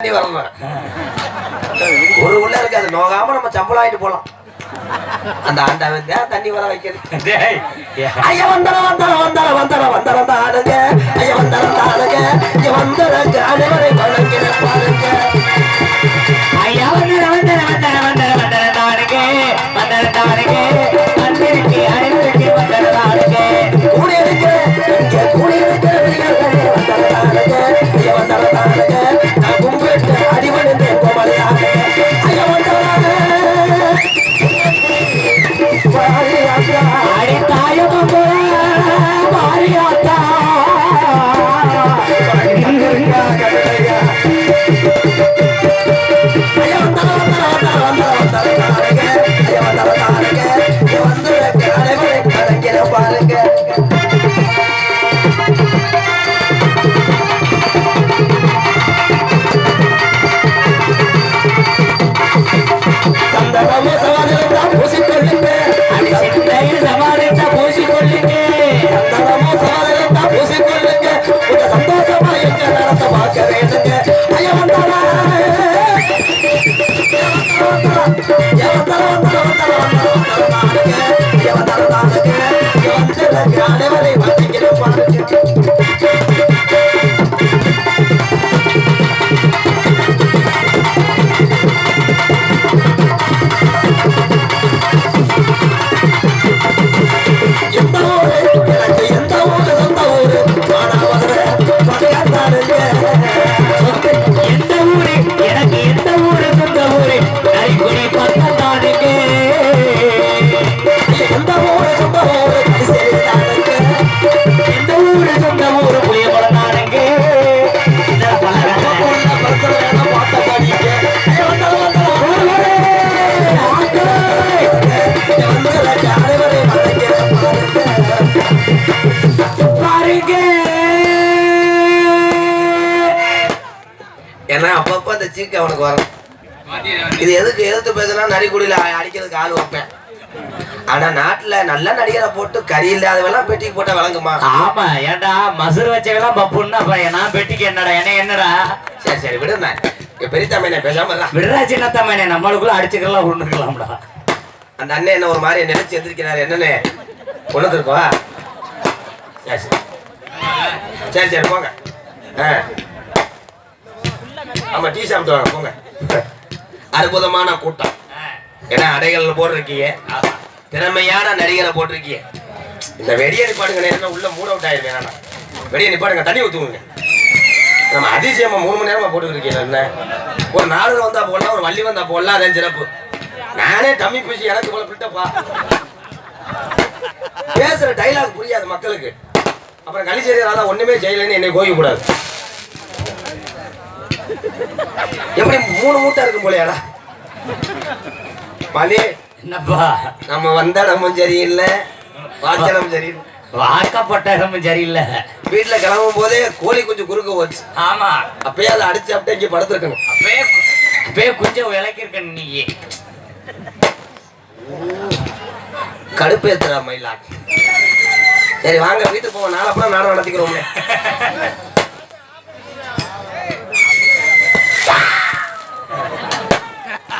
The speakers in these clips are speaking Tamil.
ஒரு உள்ள இருக்கு அது நோகாம நம்ம சம்பளம் ஆயிட்டு போலாம் அந்த ஆண்டவன் தான் தண்ணி வர வைக்கிறது ஐயா வந்தர வந்தர வந்தர வந்தர வந்தர தானுங்க ஐயா வந்தர தானுங்க ஐயா வந்தர அனைவரை পারে ஏன்னா அப்பப்ப அந்த சீக்கு அவனுக்கு வரும். இது எதுக்கு எதிர்த்து பேசுனா நரிக்குடியில அடிக்கிறதுக்கு ஆள் வைப்பேன். ஆனா நாட்டுல நல்ல நடிகரை போட்டு கறி இல்லாதவெல்லாம் பெட்டிக்கு போட்டா விளங்குமா? ஆமா ஏன்டா மசுறு வச்சவெல்லாம் பப்புன்னா நான் பெட்டிக்கு என்னடா என்ன என்னடா? சரி சரி விடுங்க பெரிய தம்பி பேசாம. விடுறா சின்னத்தம்மனே நம்மளுக்குள்ள அடிச்சுக்கலாம் உருண்டுக்கலாம்டா. அந்த அண்ணன் என்ன ஒரு மாதிரி நினைச்சு எந்திரிக்கிறாரு. என்னன்னு ஒண்ணு இருக்கவா சரி சரி. சரி சரி போங்க. ஆ. ஆமா டீ சாப்பிட்டு வாங்க. போங்க அற்புதமான கூட்டம். ஏன்னா அடைகள் போட்டிருக்கீங்க? திறமையான நடிகரை போட்டிருக்கீங்க. இந்த வெடியை நிப்பாடுங்க என்ன உள்ள மூட அவுட் வேணாம் வெடியை நிப்பாடுங்க தண்ணி ஊற்றுவோங்க நம்ம அதிசயமா மூணு மணி நேரமா போட்டுருக்கீங்க என்ன? ஒரு நாலு வந்தா போடலாம் ஒரு வள்ளி வந்தா போடலாம் அதே சிறப்பு. நானே தம்மி பூசி எனக்கு போல பிட்டப்பா பேசுற டைலாக் புரியாது மக்களுக்கு. அப்புறம் கலிச்சேரி ஒண்ணுமே செய்யலன்னு என்னை கோவிக்க கூடாது. எப்படி மூணு மூட்டை இருக்கும் போலயாடா? மலி என்னப்பா? நம்ம வந்த இடமும் சரியில்லை வாச்சனமும் சரியில்லை. வாக்கப்பட்ட இடமும் சரியில்லை. வீட்டுல கிளம்பும் போதே கோழி குஞ்சு குறுக்க போச்சு. ஆமா. அப்பயே அதை அடிச்சு அப்படியே இங்க படுத்துருக்கணும். அப்பயே அப்பயே கொஞ்சம் விளக்கிருக்க நீ கடுப்பு ஏத்துறா மயிலா சரி வாங்க வீட்டுக்கு போவோம். நாளப்பறம் நாடகம் நடத்திக்கிறோம்ல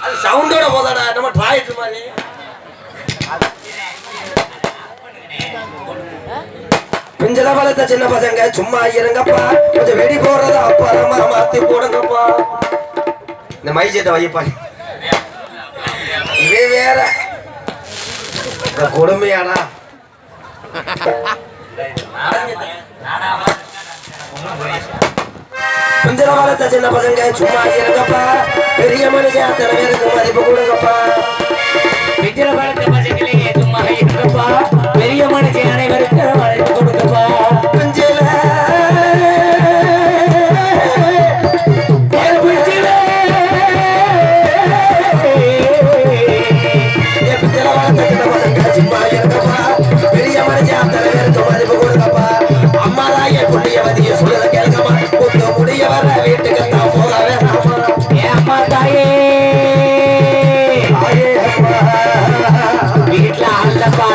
அது சவுண்டோட போதாடா நம்ம ட்ராயிட்டு மாதிரி. பிஞ்சல வளர்த்த சின்ன பசங்க சும்மா இருங்கப்பா. கொஞ்சம் வெடி போடுறத அப்புறமா மாத்தி போடுங்கப்பா. இந்த மை சட்டை வையப்பா. இதே வேற. இந்த கொடுமையாடா. பிஞ்சல வளர்த்த சின்ன பசங்க சும்மா இருக்கப்பா பெரிய மனுஷன் அத்தனை பேருக்கு மதிப்பு கொடுங்கப்பா. பிஞ்சல பழத்த பசங்களே சும்மா இருக்கப்பா பெரிய மனுஷன் அனைவருக்கும்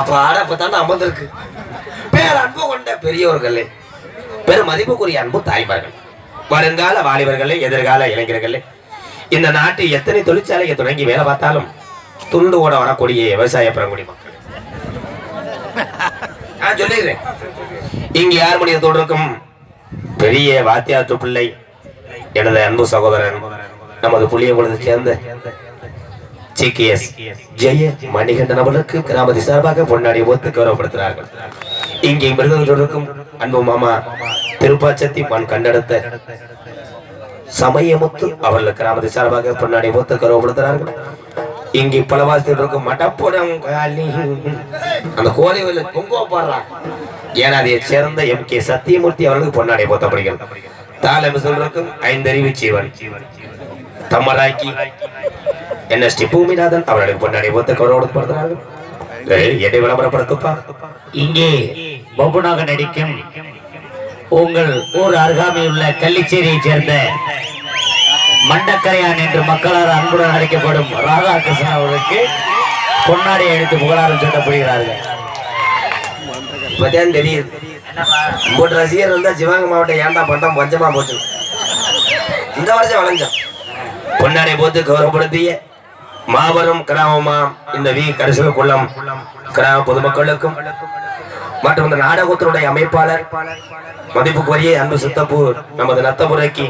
அப்ப ஆட பார்த்தாண்டா அமர்ந்திருக்கு. பேர் அன்பு கொண்ட பெரியோர்களே பெரும் மதிப்புக்குரிய அன்பு தாய்மார்கள் வருங்கால வாலிபர்களே எதிர்கால இளைஞர்களே இந்த நாட்டில் எத்தனை தொழிற்சாலையை தொடங்கி வேலை பார்த்தாலும் துண்டு ஓட வரக்கூடிய விவசாய பெறங்குடி மக்கள். நான் சொல்லிடுறேன். இங்க யார் மனிதத்தோடு தொடருக்கும் பெரிய வாத்தியாத்து பிள்ளை எனது அன்பு சகோதரன் நமது புளியங்குளத்தை சேர்ந்த சிகேஎஸ் ஜெய மணிகண்டன் அவர்களுக்கு கிராமத்தை சார்பாக பொன்னாடி ஒத்து கௌரவப்படுத்துகிறார்கள். இங்கே மிருகங்களுக்கும் அன்பு மாமா திருப்பாச்சத்தி மண் கண்டெடுத்த சமயமுத்து அவர்கள் கிராமத்தை சார்பாக பொன்னாடி ஒத்து கௌரவப்படுத்துகிறார்கள். இங்கே பலவாசத்தில் இருக்கும் மடப்புடம் அந்த கோழி வயல போடுறாங்க ஏன்னா அதை சேர்ந்த எம் கே சத்தியமூர்த்தி அவர்களுக்கு பொன்னாடி போத்தப்படுகிறது. தாளம் சொல்றக்கும் ஐந்தறிவு ஜீவன் தம்மராக்கி என்எஸ்டி பூமிநாதன் அவர்களுக்கு பொன்னாடை போத்த கௌரவப்படுத்துகிறார்கள் ஏய், என்னை விளம்பரப்படுத்துப்பா இங்கே பப்புனாக நடிக்கும் உங்கள் ஊர் அருகாமையில் உள்ள கள்ளிச்சேரியை சேர்ந்த மண்டக்கரையான் என்று மக்களால் அன்புடன் அழைக்கப்படும் ராதாகிருஷ்ணன் அவர்களுக்கு பொன்னாடை அடித்து புகழாரம் சூட்டப்படுகிறார்கள் இப்பதான் தெரியுது மூன்று ரசிகர் இருந்தா சிவகங்கை மாவட்டம் ஏன்டா பண்டம் பஞ்சமா போச்சு இந்த வருஷம் வளைஞ்சோம் பொன்னாடை போத்து கௌரவப்படுத்திய மாபெரும் கிராமமா? இந்த வி. கரிசல குளம் கிராம பொதுமக்களுக்கும் மற்றும் இந்த நாடகத்தினுடைய அமைப்பாளர் மதிப்புக்குரிய அன்பு சித்தப்பூர் நமது நத்தபுரைக்கு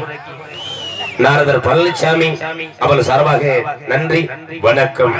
நாரதர் பழனிசாமி அவள் சார்பாக நன்றி வணக்கம்.